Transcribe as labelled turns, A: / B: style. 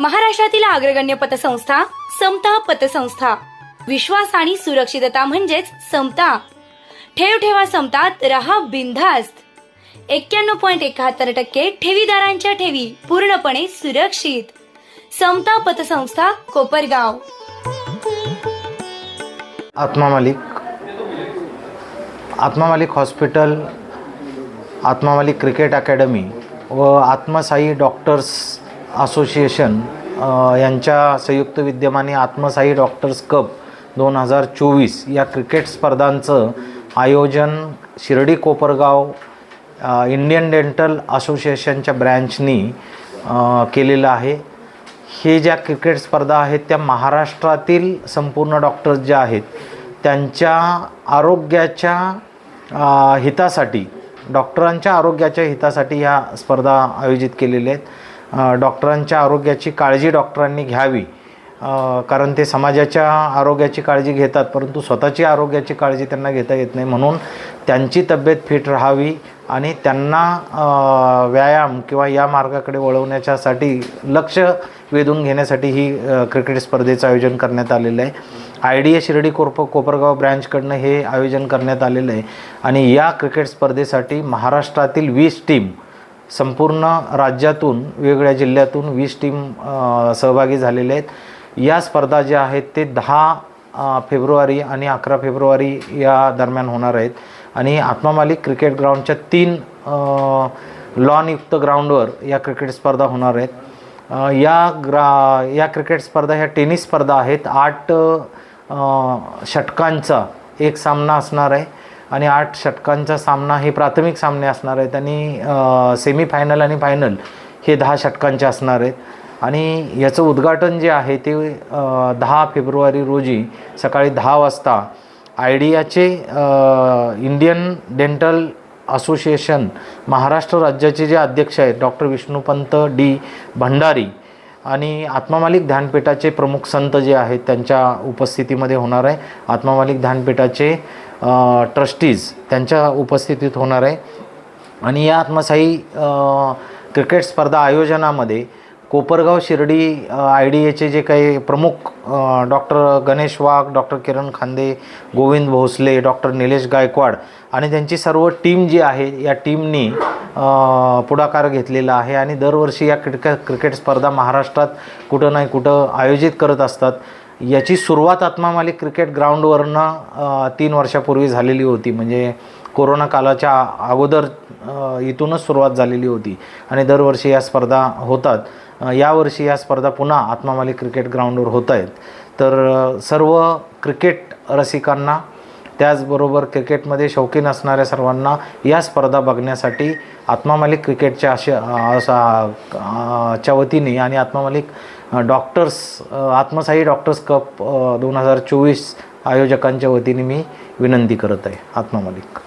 A: महाराष्ट्रातील अग्रगण्य पतसंस्था समता पतसंस्था. विश्वास आणि सुरक्षितता म्हणजेच समता. ठेव ठेवा समतात रहा बिनधास्त. एक्क्याण्णव पॉईंट एकाहत्तर टक्के ठेवीदारांच्या ठेवी पूर्णपणे सुरक्षित. समता पतसंस्था कोपरगाव.
B: आत्मा मालिक. आत्मा मालिक हॉस्पिटल आत्मा मालिक क्रिकेट अकॅडमी व आत्मसाई डॉक्टर्स असोसिएशन यांच्या संयुक्त विद्यमाने आत्मसाई डॉक्टर्स कप दोन हजार चोवीस या क्रिकेट स्पर्धांचं आयोजन शिर्डी कोपरगाव इंडियन डेंटल असोसिएशनच्या ब्रँचनी केलेलं आहे. हे ज्या क्रिकेट स्पर्धा आहेत त्या महाराष्ट्रातील संपूर्ण डॉक्टर्स ज्या आहेत त्यांच्या आरोग्याच्या हितासाठी डॉक्टरांच्या आरोग्याच्या हितासाठी ह्या स्पर्धा आयोजित केलेल्या आहेत. डॉक्टरांच्या आरोग्याची काळजी डॉक्टरांनी घ्यावी. कारण ते समाजाच्या आरोग्याची काळजी घेतात परंतु स्वतःची आरोग्याची काळजी त्यांना घेता येत नाही. म्हणून त्यांची तब्येत फिट राहावी आणि त्यांना व्यायाम किंवा या मार्गाकडे वळवण्याच्यासाठी लक्ष वेधून घेण्यासाठी ही क्रिकेट स्पर्धेचं आयोजन करण्यात आलेलं आहे. आय डी ए शिर्डी कोरप कोपरगाव ब्रँचकडनं हे आयोजन करण्यात आलेलं आहे. आणि या क्रिकेट स्पर्धेसाठी महाराष्ट्रातील वीस टीम संपूर्ण राज्यातून वेगवेगळ्या जिल्ह्यातून वीस टीम सहभागी झालेले आहेत. या स्पर्धा ज्या आहेत ते दहा फेब्रुवारी आणि अकरा फेब्रुवारी या दरम्यान होणार आहेत. आणि आत्मा मालिक क्रिकेट ग्राउंडच्या तीन लॉनयुक्त ग्राउंडवर या क्रिकेट स्पर्धा होणार आहेत. या ग्रा या क्रिकेट स्पर्धा ह्या टेनिस स्पर्धा आहेत. आठ षटकांचा एक सामना असणार आहे. आणि आठ षटकांचा सामना हे प्राथमिक सामने असणार आहेत आणि सेमीफायनल आणि फायनल हे दहा षटकांचे असणार आहेत. आणि याचं उद्घाटन जे आहे ते दहा फेब्रुवारी रोजी सकाळी दहा वाजता आयडियाचे इंडियन डेंटल असोसिएशन महाराष्ट्र राज्याचे जे अध्यक्ष आहेत डॉक्टर विष्णुपंत डी भंडारी आणि आत्मामालिक ध्यानपीठाचे प्रमुख संत जे आहेत त्यांच्या उपस्थितीमध्ये होणार आहे. आत्मामालिक ध्यानपीठाचे ट्रस्टीज त्यांच्या उपस्थितीत होणार आहे. आणि या आत्मसाई क्रिकेट स्पर्धा आयोजनामध्ये कोपरगाव शिर्डी आय डी एचे जे काही प्रमुख doctor Ganesh Wagh doctor Kiran Khande Govind Bhosale doctor Nilesh Gaikwad आणि त्यांची सर्व टीम जी आहे या टीमनी पुढाकार घेतलेला आहे आणि दरवर्षी या क्रिकेट क्रिकेट स्पर्धा महाराष्ट्रात कुठं नाही कुठं आयोजित करत असतात. याची सुरुवात आत्मामाली क्रिकेट ग्राउंडवरनं तीन वर्षापूर्वी झालेली होती. म्हणजे कोरोना कालाच्या अगोदर इथूनच सुरुवात झालेली होती. आणि दरवर्षी या स्पर्धा होतात. यावर्षी या स्पर्धा पुन्हा आत्मामाली क्रिकेट ग्राउंडवर होत आहेत. तर सर्व क्रिकेट रसिकांना त्याचबरोबर क्रिकेटमध्ये शौकीन असणाऱ्या सर्वांना या स्पर्धा बघण्यासाठी आत्मामालिक क्रिकेटच्या अशा असा च्या वतीने आणि Atmamalik doctors Atmasai doctors cup दोन हजार चोवीस आयोजकांच्या वतीने मी विनंती करत आहे. आत्मा मालिक.